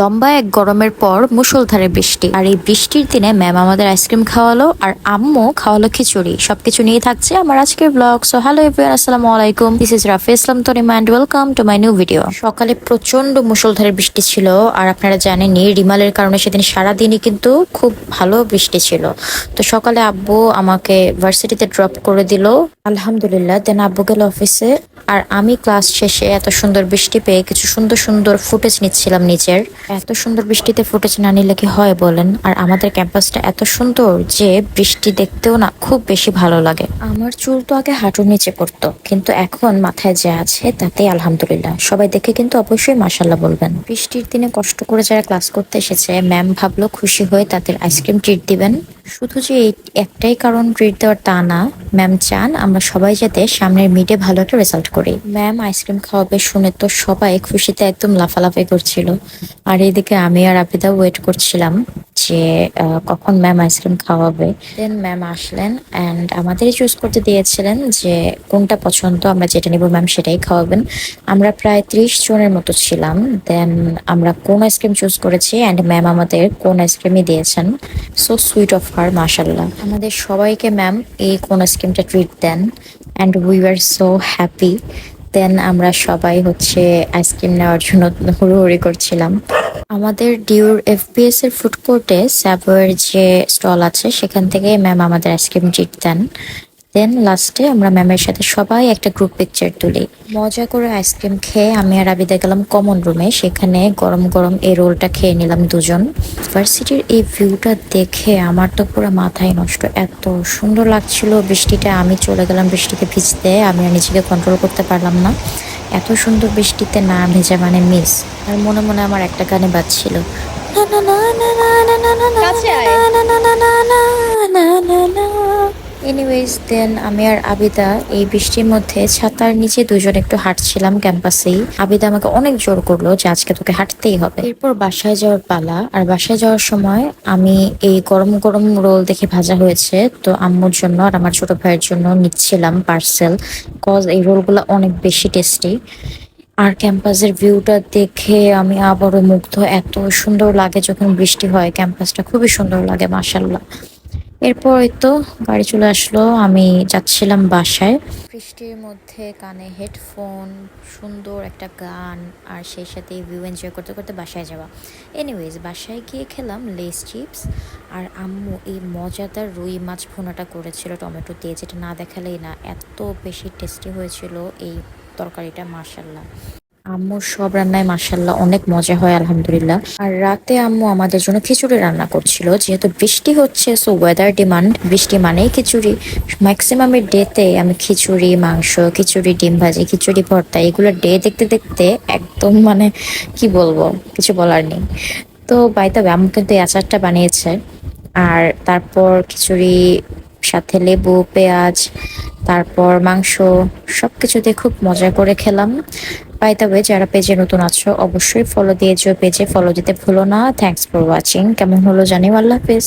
লম্বা এক গরমের পর মুষলধারে বৃষ্টি। আর এই বৃষ্টির দিনে ম্যাম আমাদের আইসক্রিম খাওয়ালো, আর আম্মু খাওয়ালো খিচুড়ি। সবকিছু নিয়ে থাকছে আমার আজকের ব্লগ সো হ্যালো এভরিওয়ান আসসালামু আলাইকুম। This is Rafi Islam তরিমা and welcome to my new video সকালে প্রচণ্ড মুষলধারে বৃষ্টি ছিল, আর আপনারা জানেনই, রিমালের কারণে সেদিন সারাদিনই কিন্তু খুব ভালো বৃষ্টি ছিল। তো সকালে আব্বু আমাকে ভার্সিটিতে ড্রপ করে দিল। আলহামদুলিল্লাহ দেন আব্বু গেল অফিসে আর আমি ক্লাস শেষে এত সুন্দর বৃষ্টি পেয়ে কিছু সুন্দর সুন্দর ফুটেজ নিচ্ছিলাম নিচের। এত সুন্দর বৃষ্টিতে ফুটেজ না, নিলে কি হয় বলেন? আর আমাদের ক্যাম্পাসটা এত সুন্দর যে বৃষ্টি দেখতেও না খুব বেশি ভালো লাগে। আমার চুল তো আগে হাঁটুর নিচে পড়তো, কিন্তু এখন মাথায় যা আছে তাতে আলহামদুলিল্লাহ। সবাই দেখে কিন্তু অবশ্যই মাসাল্লাহ বলবেন। বৃষ্টির দিনে কষ্ট করে যারা ক্লাস করতে এসেছে, ম্যাম ভাবলো খুশি হয়ে তাদের আইসক্রিম ট্রিট দিবেন। শুধু যে একটাই কারণ ট্রিট দেওয়ার তা না ম্যাম চান আমরা সবাই যাতে সামনের মিডে ভালো একটা রেজাল্ট করি। ম্যাম আইসক্রিম খাওয়াবে শুনে তো সবাই খুশিতে একদম লাফালাফি করছিল। আর এদিকে আমি আর আপিদা ওয়েট করছিলাম। যে কখন ম্যাম আইসক্রিম খাওয়াবে। দেন ম্যাম আসলেন অ্যান্ড আমাদেরই চুজ করতে দিয়েছিলেন যে, কোনটা পছন্দ আমরা যেটা নিব ম্যাম সেটাই খাওয়াবেন। আমরা প্রায় ত্রিশ জনের মতো ছিলাম। দেন আমরা কোন আইসক্রিম চুজ করেছি অ্যান্ড ম্যাম আমাদের কোন আইসক্রিমই দিয়েছেন। সো সুইট অফ হার মাশাল্লাহ আমাদের সবাইকে ম্যাম এই কোন আইসক্রিমটা treat then and we are so happy then আমরা সবাই হচ্ছে আইসক্রিম নেওয়ার জন্য হুড়োহুড়ি করছিলাম। আমাদের ডিউর এফবিএস এর ফুড কোর্টে স্যাবোয়ের যে স্টল আছে, সেখান থেকে ম্যাম আমাদের আইসক্রিম ট্রিট দেন। দেন লাস্টে আমরা ম্যামের সাথে সবাই একটা গ্রুপ পিকচার তুলি। মজা করে আইসক্রিম খেয়ে আমি আর আবিদা গেলাম কমন রুমে সেখানে গরম গরম এই রোলটা খেয়ে নিলাম দুজন। ভার্সিটির এই ভিউটা দেখে আমার তো পুরো মাথায় নষ্ট। এত সুন্দর লাগছিল বৃষ্টিটা। আমি চলে গেলাম বৃষ্টিকে ভিজতে। আমি আর নিজেকে কন্ট্রোল করতে পারলাম না। এত সুন্দর বৃষ্টিতে না ভেজা মানে মিস আর মনে মনে আমার একটা গানে বাজছিল না না না না না না না না না না আয়। না না না না না না না না এনিওয়েজ দেন আমি আর আবিদা এই বৃষ্টির মধ্যে ছাতার নিচে দুজন একটু হাঁটছিলাম ক্যাম্পাসেই। আবিদা আমাকে অনেক জোর করল যে আজকে তোকে হাঁটতেই হবে। এরপর বাসায় যাওয়ার পালা। আর বাসায় যাওয়ার সময় আমি এই গরম গরম রোল দেখে ভাজা হয়েছে। তো আম্মুর জন্য আর আমার ছোট ভাইয়ের জন্য নিচ্ছিলাম পার্সেল কজ এই রোলগুলো অনেক বেশি টেস্টি আর ক্যাম্পাসের ভিউটা দেখে আমি আবারও মুগ্ধ। এত সুন্দর লাগে যখন বৃষ্টি হয়। ক্যাম্পাসটা খুবই সুন্দর লাগে মাসাল্লাহ এরপর তো গাড়ি চলে আসলো, আমি যাচ্ছিলাম বাসায়। বৃষ্টির মধ্যে কানে হেডফোন, সুন্দর একটা গান, আর সেই সাথে ভিউ এনজয় করতে করতে বাসায় যাওয়া। এনিওয়েজ বাসায় গিয়ে খেলাম লেস চিপস আর আম্মু এই মজাদার রুই মাছ ভুনাটা করেছিল টমেটো দিয়ে, যেটা না দেখালেই না, এত বেশি টেস্টি হয়েছিল এই তরকারিটা মার্শাল্লাহ আম্মুর সব রান্নায় মাসাল্লাহ অনেক মজা হয়, আলহামদুলিল্লাহ। আর রাতে আম্মু আমাদের জন্য খিচুড়ি রান্না করছিল, যেহেতু বৃষ্টি হচ্ছে সো ওয়েদার ডিমান্ড বৃষ্টি মানেই খিচুড়ি। ম্যাক্সিমামের ডেতে আমি খিচুড়ি, মাংস, খিচুড়ি, ডিম ভাজি, খিচুড়ি, ভর্তা, এগুলো ডে দেখতে দেখতে একদম মানে কি বলব, কিছু বলার নেই। তো বাইতাবে আম্মু কিন্তু এই আচারটা বানিয়েছে, আর তারপর খিচুড়ি, সাথে লেবু, পেঁয়াজ, তারপর মাংস, সবকিছু দিয়ে খুব মজা করে খেলাম। বাই দ্য ওয়ে যারা পেজে নতুন আছো, অবশ্যই ফলো দিয়ে দিয়েছ পেজে ফলো দিতে ভুলো না। থ্যাংকস ফর ওয়াচিং কেমন হলো জানি আল্লাহ হাফেজ।